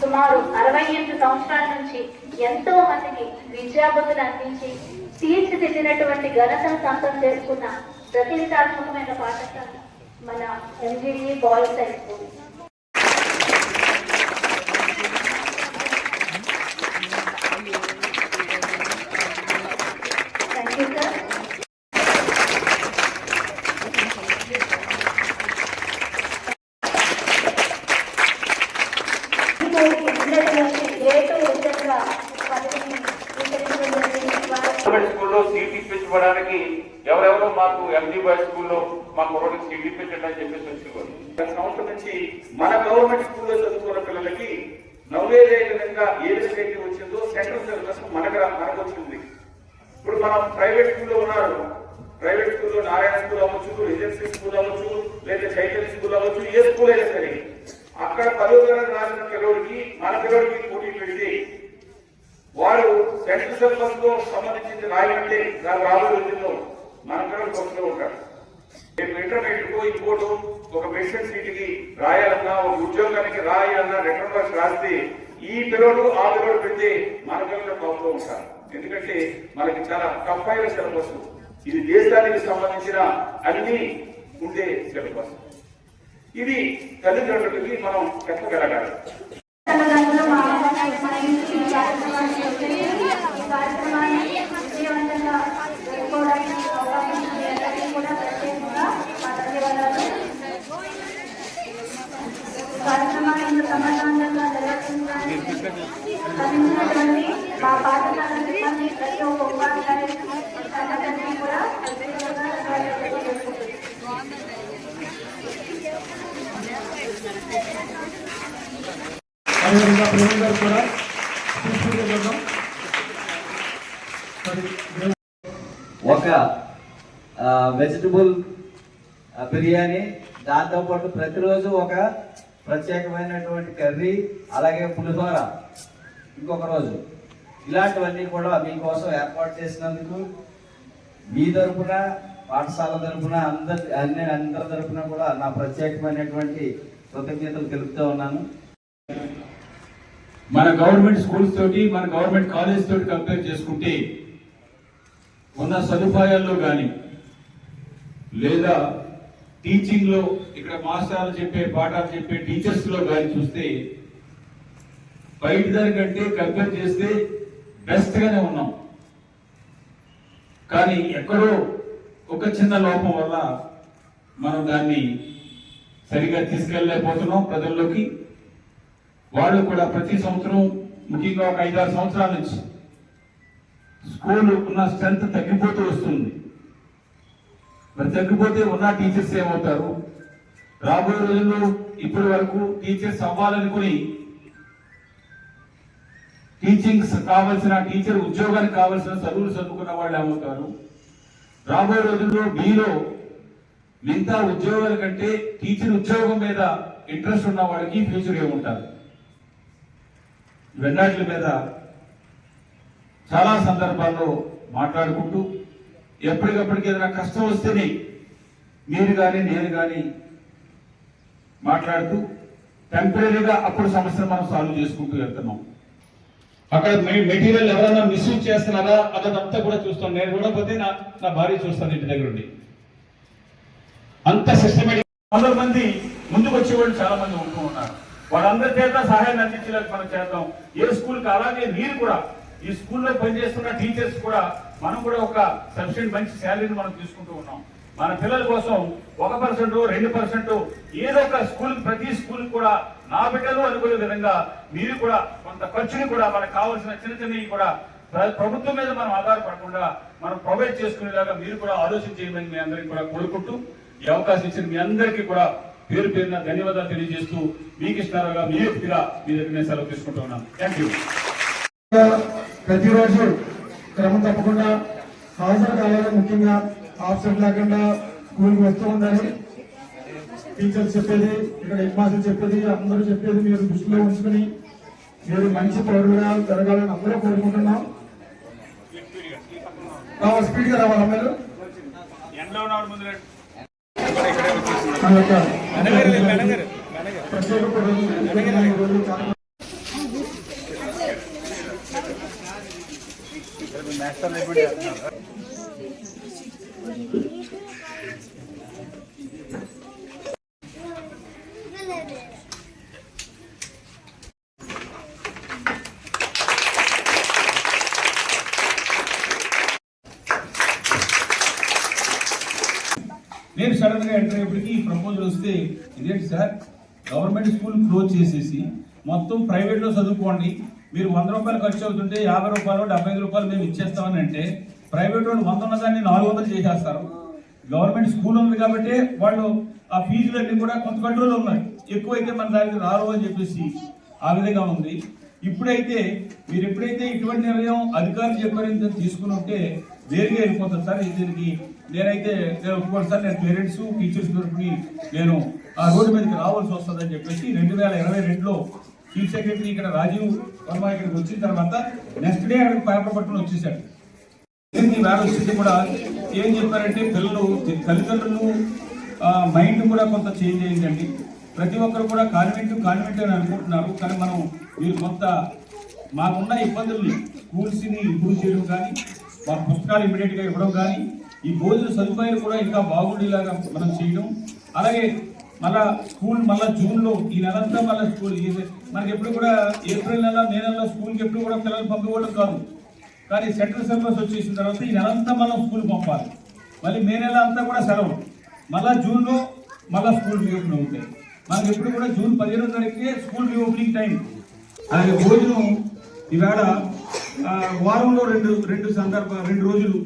సుమారు అరవై ఎనిమిది సంవత్సరాల నుంచి ఎంతో మందికి విద్యాబుద్ధులు అందించి తీర్చిదిద్దినటువంటి ఘనతను సొంతం చేసుకున్న ప్రతిష్టాత్మకమైన పాఠశాల మన MGD boys high school thank you sir great ఉద్యోగ పదవిని స్వీకరించడం జరిగింది వారు గవర్నమెంట్ స్కూల్లో సీట్ ఇప్పించుకోవడానికి ఎవరెవరో మాకు ఎంజీ బాయ్ స్కూల్లో మా కుర్రోడికి సీట్ ఇప్పించండి అని చెప్పేసి వచ్చేవారు గత సంవత్సరం నుంచి మన గవర్నమెంట్ స్కూల్లో చదువుకున్న పిల్లలకి నవోదయ విధంగా ఏ విధంగా వచ్చిందో సెంట్రల్ సిలబస్ మనకు మనకు వచ్చింది. ఇప్పుడు మనం ప్రైవేట్ స్కూల్లో ఉన్నారు. ప్రైవేట్ స్కూల్లో నారాయణ స్కూల్ అవ్వచ్చు రెసిడెన్సీ స్కూల్ అవ్వచ్చు లేదా చైతన్య స్కూల్ అవ్వచ్చు ఏ స్కూల్ అయినా సరే అక్కడ పదో తరగతి రాసిన పిల్లడికి మన పిల్లడికి పోటీ పెడితే వారు సెంట్రల్ సిలబస్ సంబంధించిన సంబంధించింది దాని రాబోయే రోజుల్లో మన పిల్లలు ఉంటారు రేపు ఇంటర్మీడియట్ కో ఇంకోటి ఒక మిషన్ సీట్కి రాయాలన్నా ఒక ఉద్యోగానికి రాయాలన్నా రిటర్న్ వర్క్ రాస్తే ఈ పిల్లలు ఆ పిల్లలు పెడితే మన పిల్లలు ఉంటారు ఎందుకంటే మనకి చాలా టఫ్ అయిన సిలబస్ ఇది దేశానికి సంబంధించిన అన్ని ఉండే సిలబస్ ఇది తల్లిదండ్రులకి మనం చెప్పగలగాలి తల్లిదండ్రులు మా మన ఇంటి ఈ కార్యక్రమాన్ని చేసి ఈ కార్యక్రమాన్ని విజయవంతంగా జరుపుకోవడానికి అవకాశం ఉంది అందరికీ కూడా ప్రత్యేకంగా మా ధన్యవాదాలు సమర్థవంతంగా మా పాఠశాల ప్రతి ఒక్క కూడా అదేవిధంగా ప్రేమ గారు కూడా ఒక వెజిటబుల్ బిర్యానీ దాంతోపాటు ప్రతిరోజు ఒక ప్రత్యేకమైనటువంటి కర్రీ అలాగే పులిహోర ఇంకొక రోజు. ఇలాంటివన్నీ కూడా మీకోసం ఏర్పాటు చేసినందుకు మీ తరపున పాఠశాల తరపున అందరి అన్ని అందరి తరపున కూడా నా ప్రత్యేకమైనటువంటి కృతజ్ఞతలు తెలుపుతూ ఉన్నాను. మన గవర్నమెంట్ స్కూల్స్ తోటి మన గవర్నమెంట్ కాలేజ్ తోటి కంపేర్ చేసుకుంటే ఉన్న సదుపాయాల్లో కానీ లేదా టీచింగ్లో ఇక్కడ మాస్టర్లు చెప్పే పాఠాలు చెప్పే టీచర్స్లో కానీ చూస్తే బయట దానికంటే కంపేర్ చేస్తే బెస్ట్ గానే ఉన్నాం. కానీ ఎక్కడో ఒక చిన్న లోపం వల్ల మనం దాన్ని సరిగా తీసుకెళ్ళలేకపోతున్నాం ప్రజల్లోకి. వాళ్ళు కూడా ప్రతి సంవత్సరం ముఖ్యంగా ఒక ఐదారు సంవత్సరాల నుంచి స్కూల్ ఉన్న స్ట్రెంత్ తగ్గిపోతూ వస్తుంది. మరి తగ్గిపోతే ఉన్న టీచర్స్ ఏమవుతారు? రాబోయే రోజుల్లో ఇప్పటి వరకు టీచర్స్ అవ్వాలనుకుని టీచింగ్స్ కావాల్సిన టీచర్ ఉద్యోగానికి కావాల్సిన చదువులు చదువుకున్న వాళ్ళు ఏమవుతారు? రాబోయే రోజుల్లో మీలో మిగతా ఉద్యోగాల కంటే టీచర్ ఉద్యోగం మీద ఇంట్రెస్ట్ ఉన్న వాళ్ళకి ఫ్యూచర్ ఏముంటారు? వెన్నాట్ల మీద చాలా సందర్భాల్లో మాట్లాడుకుంటూ ఎప్పటికప్పటికి ఏదైనా కష్టం వస్తేనే మీరు కానీ నేను కానీ మాట్లాడుతూ టెంపరీగా అప్పుడు సమస్యను మనం సాల్వ్ చేసుకుంటూ వెళ్తున్నాం. అక్కడ మెటీరియల్ ఎవరైనా మిస్యూజ్ చేస్తున్నారా? అదంతా కూడా చూస్తాం. నేను చూడకపోతే నా నా భార్య చూస్తాను ఇంటి దగ్గర ఉండి. అంత సిస్టమేటిక్ వందల మంది ముందుకు వచ్చే వాళ్ళు చాలా మంది ఉంటూ ఉన్నారు. వాళ్ళందరి చేత సహాయాన్ని అందించడానికి మనం చేద్దాం. ఏ స్కూల్కి అలాగే మీరు కూడా ఈ స్కూల్లో పనిచేస్తున్న టీచర్స్ కూడా మనం కూడా ఒక సబ్సిడీ మంచి శాలరీని మనం తీసుకుంటూ ఉన్నాం. మన పిల్లల కోసం ఒక పర్సెంట్ రెండు పర్సెంట్ ఏదో ఒక స్కూల్ ప్రతి స్కూల్ కూడా నా బిడ్డలు అనుకునే విధంగా మీరు కూడా కొంత ఖర్చుని కూడా మనకు కావాల్సిన చిన్న చిన్నవి కూడా ప్రభుత్వం మీద మనం ఆధారపడకుండా మనం ప్రొవైడ్ చేసుకునేలాగా మీరు కూడా ఆలోచన చేయమని మీ అందరికీ కూడా కోరుకుంటూ ఈ అవకాశం ఇచ్చిన మీ అందరికీ కూడా పేరు పేరున ధన్యవాదాలు తెలియజేస్తూ మీకు ఇష్టంగా మీ వ్యక్తిగా మీ దగ్గర నేను సెలవు తీసుకుంటూ ఉన్నాను థ్యాంక్ యూ ప్రతిరోజు క్రమం తప్పకుండా హాజరు కావాలి ముఖ్యంగా ఆబ్సెంట్ లేకుండా స్కూల్కి వస్తూ ఉండాలి. టీచర్స్ చెప్పేది ఇక్కడ హెడ్ మాస్టర్ చెప్పేది అందరూ చెప్పేది మీరు దృష్టిలో ఉంచుకుని మీరు మంచి పౌరులుగా జరగాలని అందరూ కోరుకుంటున్నాం. రావాలి స్పీడ్గా రావాలి అమ్మాయిలు మన యొక్క నేను సడన్గా ఎంటర్ అయ్యేప్పటికి ఈ ప్రపోజల్ వస్తే ఇదేంటి సార్? గవర్నమెంట్ స్కూల్ క్లోజ్ చేసేసి మొత్తం ప్రైవేట్లో చదువుకోండి. మీరు వంద రూపాయలు ఖర్చు అవుతుంటే యాభై రూపాయలు డెబ్బై ఐదు రూపాయలు మేము ఇచ్చేస్తామని అంటే ప్రైవేట్ వాళ్ళు వంద ఉన్న దాన్ని నాలుగు వందలు చేసేస్తారు. గవర్నమెంట్ స్కూల్ ఉంది కాబట్టి వాళ్ళు ఆ ఫీజులన్నీ కూడా కొంత కంట్రోల్ ఉన్నాయి ఎక్కువైతే మన దానికి రారు అని చెప్పేసి ఆ విధంగా ఉంది. ఇప్పుడైతే మీరు ఎప్పుడైతే ఇటువంటి నిర్ణయం అధికారులు చెప్పారని తీసుకుని ఉంటే వేరుగా వెళ్ళిపోతుంది సార్ దీనికి నేనైతే నేను ఒప్పుకోను సార్ నేను పేరెంట్స్ టీచర్స్ తరఫుని నేను ఆ రోడ్డు మీదకి రావాల్సి వస్తుందని చెప్పేసి రెండు వేల ఇరవై రెండులో చీఫ్ సెక్రటరీ ఇక్కడ రాజీవ్ వర్మ ఇక్కడికి వచ్చిన తర్వాత నెక్స్ట్ డే అక్కడికి పేపర్ పట్టుకుని వచ్చేసాడు. దీనికి వేళ వచ్చింది కూడా ఏం చెప్పారంటే పిల్లలు తల్లిదండ్రులు మైండ్ కూడా కొంత చేంజ్ అయిందండి. ప్రతి ఒక్కరు కూడా కాన్వెంట్ కాన్వెంట్ అని అనుకుంటున్నారు. కానీ మనం మీరు కొంత మాకున్న ఇబ్బందుల్ని స్కూల్స్ని ఇంప్రూవ్ చేయడం కానీ మా పుస్తకాలు ఇమీడియట్గా ఇవ్వడం కానీ ఈ భోజన సదుపాయాలు కూడా ఇంకా బాగుండేలాగా మనం చేయడం. అలాగే మళ్ళా స్కూల్ మళ్ళీ జూన్లో ఈ ఈ నెలంతా మళ్ళీ స్కూల్ మనకి ఎప్పుడు కూడా ఏప్రిల్ నెల మే నెలలో స్కూల్కి ఎప్పుడు కూడా పిల్లలు పంపించడం కాదు. కానీ సెంట్రల్ సిలబస్ వచ్చేసిన తర్వాత ఈ నెలంతా మనం స్కూల్ పంపాలి. మళ్ళీ మే నెల అంతా కూడా సెలవు. మళ్ళా జూన్లో మళ్ళీ స్కూల్ రీఓపెన్ అవుతాయి. మనకి ఎప్పుడు కూడా జూన్ పదిహేను తారీఖుకే స్కూల్ రీఓపెనింగ్ టైం. అలాగే భోజనం ఈవేళ వారంలో రెండు రెండు సందర్భ రెండు రోజులు.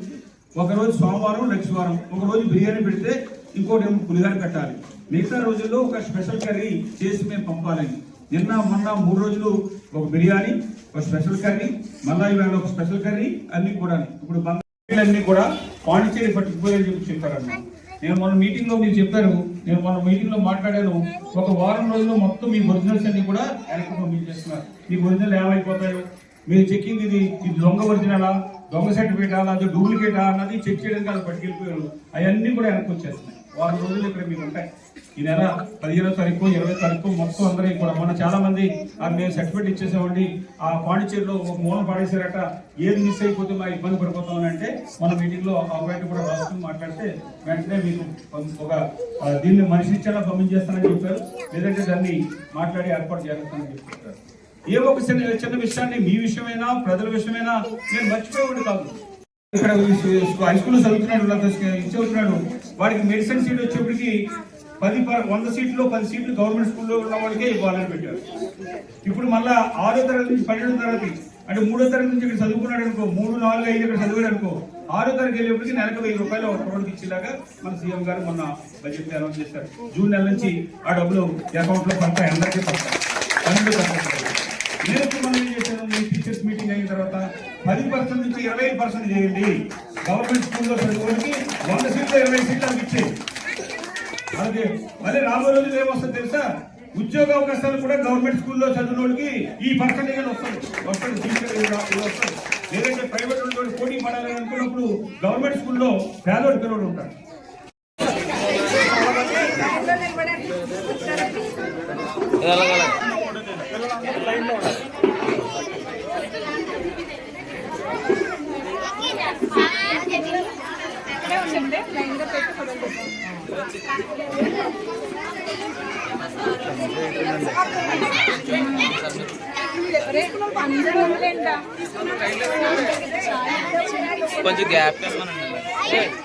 ఒక రోజు సోమవారం నెక్స్ట్ వారం. ఒక రోజు బిర్యానీ పెడితే ఇంకోటి ఏమో పులిహార పెట్టాలి. మిగతా రోజుల్లో ఒక స్పెషల్ కర్రీ చేసి మేము పంపాలని నిన్న మొన్న మూడు రోజులు ఒక బిర్యానీ ఒక స్పెషల్ కర్రీ మళ్ళా ఇవాళ ఒక స్పెషల్ కర్రీ అన్ని కూడా. ఇప్పుడు అన్ని కూడా పాండిచేరి పట్టుకుపోయారని చెప్పి చెప్పారన్న నేను మొన్న మీటింగ్లో మీరు చెప్పారు. నేను మొన్న మీటింగ్లో మాట్లాడాను. ఒక వారం రోజుల్లో మొత్తం మీ ఒరిజినల్స్ అన్ని కూడా వెనక్కి పంపించేస్తున్నారు మీ ఒరిజినల్ ఏమైపోతాయో? మీరు చెక్కింగ్ ఇది ఇది దొంగ ఒరిజినలా? దొంగ సర్టిఫికేటా? లేదా డూప్లికేటా? అన్నది చెక్ చేయడానికి అది పట్టుకెళ్ళిపోయారు. అవన్నీ కూడా వెనక్కి వచ్చేస్తున్నాయి వారం రోజులు ఇక్కడ మీకు ఉంటాయి. ఈ నెల పదిహేనో తారీఖు ఇరవై తారీఖు మొత్తం అందరికీ కూడా మొన్న చాలా మంది మేము సర్టిఫికేట్ ఇచ్చేసామండి. ఆ పాండిచేరిలో ఒక మూలం పాడేశారట. ఏది మిస్ అయిపోతే మా ఇబ్బంది పడిపోతాం అంటే మన మీటింగ్లో లో కూడా రాసుకుని మాట్లాడితే వెంటనే మీకు ఒక దీన్ని మనిషి ఇచ్చేలా పంపించేస్తానని చెప్పారు. లేదంటే దాన్ని మాట్లాడి ఏర్పాటు చేస్తానని చెప్పారు. ఏ ఒక చిన్న చిన్న విషయాన్ని మీ విషయమైనా ప్రజల విషయమైనా నేను మర్చిపోయేవాడు కాదు. ఇక్కడ హై స్కూల్ చదువుతున్నాడు లేకపోతే చదువుతున్నాడు వాడికి మెడిసిన్ సీట్ వచ్చేప్పటికి పది వంద సీట్లు పది సీట్లు గవర్నమెంట్ స్కూల్లో ఉన్న వాళ్ళకే ఇవ్వాలని పెట్టారు. ఇప్పుడు మళ్ళా ఆరో తరగతి నుంచి పన్నెండో తరగతి అంటే మూడో తరగతి నుంచి ఇక్కడ చదువుకున్నాడు అనుకో మూడు నాలుగు ఐదు ఇక్కడ చదివాడు అనుకో ఆరో తరగతి వెళ్ళేప్పటికి నెలకు వెయ్యి రూపాయలు ఒక రోడ్డుకి ఇచ్చేలాగా మన సీఎం గారు మొన్న బడ్జెట్ అనౌన్స్ చేశారు. జూన్ నెల నుంచి ఆ డబ్బులు అకౌంట్లో పడతాయి అందరికీ పడతాయి. పడతాయి. నేను మనం ఏం చేశాను? మీ టీచర్స్ మీటింగ్ అయిన తర్వాత పది పర్సెంట్ నుంచి ఇరవై పర్సెంట్ చేయండి. గవర్నమెంట్ స్కూల్లో చదువుకోవడానికి వంద సీట్లు ఇరవై సీట్లు ఇచ్చేది అలాగే మళ్ళీ రాబోయే రోజులు ఏమొస్తుంది తెలుసా? ఉద్యోగ అవకాశాలు కూడా గవర్నమెంట్ స్కూల్లో చదివిన వాళ్ళకి ఈ పర్సెంటేజ్ వస్తుంది వస్తుంది వస్తుంది లేదంటే ప్రైవేట్ వాళ్ళతో పోటీ పడాలని అనుకున్నప్పుడు గవర్నమెంట్ స్కూల్లో పేదోడు పిల్లలు ఉంటారు. కొంచెం గ్యాప్ ఇవ్వమనండి